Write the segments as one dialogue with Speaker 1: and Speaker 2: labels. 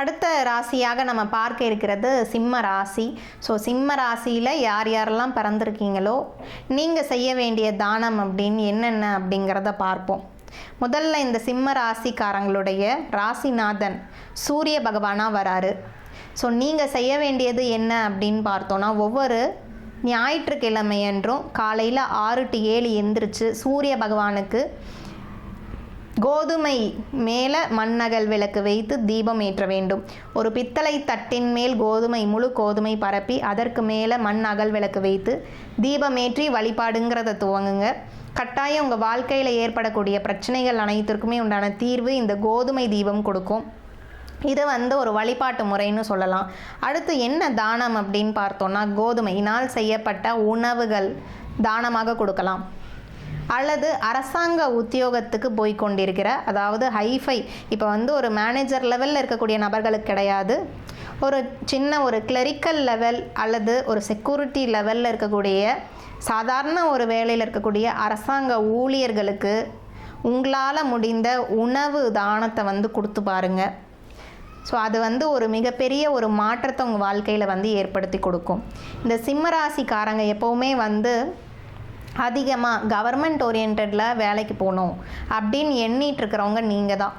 Speaker 1: அடுத்த ராசியாக நம்ம பார்க்க இருக்கிறது சிம்ம ராசி. ஸோ சிம்ம ராசியில் யார் யாரெல்லாம் பிறந்திருக்கீங்களோ நீங்கள் செய்ய வேண்டிய தானம் அப்படின்னு என்னென்ன அப்படிங்கிறத பார்ப்போம். முதல்ல இந்த சிம்ம ராசிக்காரங்களுடைய ராசிநாதன் சூரிய பகவானாக வராரு. ஸோ நீங்கள் செய்ய வேண்டியது என்ன அப்படின்னு பார்த்தோன்னா ஒவ்வொரு ஞாயிற்றுக்கிழமையன்றும் காலையில் ஆறு டு ஏழு எந்திரிச்சு சூரிய பகவானுக்கு கோதுமை மேலே மண்ணகல் விளக்கு வைத்து தீபம் ஏற்ற வேண்டும். ஒரு பித்தளை தட்டின் மேல் கோதுமை முழு கோதுமை பரப்பி அதற்கு மேலே மண் அகல் விளக்கு வைத்து தீபமேற்றி வழிபாடுங்கிறத துவங்குங்க. கட்டாயம் உங்கள் வாழ்க்கையில் ஏற்படக்கூடிய பிரச்சனைகள் அனைத்திற்குமே உண்டான தீர்வு இந்த கோதுமை தீபம் கொடுக்கும். இது வந்து ஒரு வழிபாட்டு முறைன்னு சொல்லலாம். அடுத்து என்ன தானம் அப்படின்னு பார்த்தோன்னா கோதுமையினால் செய்யப்பட்ட உணவுகள் தானமாக கொடுக்கலாம். அல்லது அரசாங்க உத்தியோகத்துக்கு போய் கொண்டிருக்கிற அதாவது ஹைஃபை இப்போ வந்து ஒரு மேனேஜர் லெவலில் இருக்கக்கூடிய நபர்களுக்கு கிடையாது. ஒரு சின்ன ஒரு கிளரிக்கல் லெவல் அல்லது ஒரு செக்யூரிட்டி லெவலில் இருக்கக்கூடிய சாதாரண ஒரு வேலையில் இருக்கக்கூடிய அரசாங்க ஊழியர்களுக்கு உங்களால் முடிந்த உணவு தானத்தை வந்து கொடுத்து பாருங்கள் ஸோ அது வந்து ஒரு மிகப்பெரிய ஒரு மாற்றத்தை உங்கள் வாழ்க்கையில் வந்து ஏற்படுத்தி கொடுக்கும். இந்த சிம்ம ராசிக்காரங்க எப்போவுமே வந்து அதிகமாக கவர்மெண்ட் ஓரியன்டில் வேலைக்கு போகணும் அப்படின்னு எண்ணிட்டு இருக்கிறவங்க நீங்கள் தான்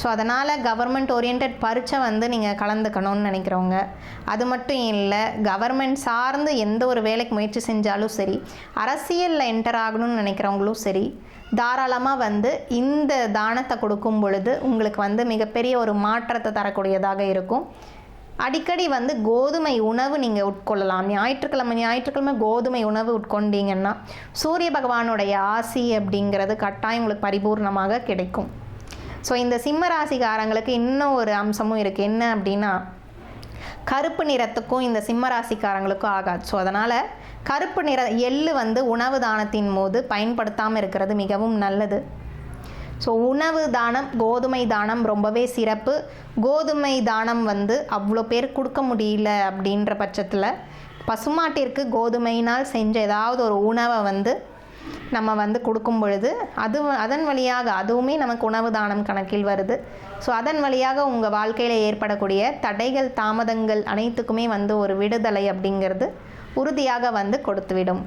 Speaker 1: ஸோ அதனால் கவர்மெண்ட் ஓரியன்ட் பரீட்சை வந்து நீங்கள் கலந்துக்கணும்னு நினைக்கிறவங்க. அது மட்டும் இல்லை கவர்மெண்ட் சார்ந்து எந்த ஒரு வேலைக்கு முயற்சி செஞ்சாலும் சரி அரசியலில் என்டர் ஆகணும்னு நினைக்கிறவங்களும் சரி தாராளமாக வந்து இந்த தானத்தை கொடுக்கும் பொழுது உங்களுக்கு வந்து மிகப்பெரிய ஒரு மாற்றத்தை தரக்கூடியதாக இருக்கும். அடிக்கடி வந்து கோதுமை உணவு நீங்கள் உட்கொள்ளலாம். ஞாயிற்றுக்கிழமை ஞாயிற்றுக்கிழமை கோதுமை உணவு உட்கொண்டீங்கன்னா சூரிய பகவானுடைய ஆசி அப்படிங்கிறது கட்டாயம் உங்களுக்கு பரிபூர்ணமாக கிடைக்கும். ஸோ இந்த சிம்ம ராசிக்காரங்களுக்கு இன்னும் ஒரு அம்சமும் இருக்குது என்ன அப்படின்னா கருப்பு நிறத்துக்கும் இந்த சிம்ம ராசிக்காரங்களுக்கும் ஆகாது. ஸோ அதனால் கருப்பு நிற எள்ளு வந்து உணவு தானத்தின் போது பயன்படுத்தாமல் இருக்கிறது மிகவும் நல்லது. ஸோ உணவு தானம் கோதுமை தானம் ரொம்பவே சிறப்பு. கோதுமை தானம் வந்து அவ்வளோ பேர் கொடுக்க முடியல அப்படின்ற பட்சத்தில் பசுமாட்டிற்கு கோதுமையினால் செஞ்ச ஏதாவது ஒரு உணவை வந்து நம்ம வந்து கொடுக்கும் பொழுது அது அதன் வழியாக அதுவுமே நமக்கு உணவு தானம் கணக்கில் வருது. ஸோ அதன் வழியாக உங்கள் வாழ்க்கையில் ஏற்படக்கூடிய தடைகள் தாமதங்கள் அனைத்துக்குமே வந்து ஒரு விடுதலை அப்படிங்கிறது உறுதியாக வந்து கொடுத்துவிடும்.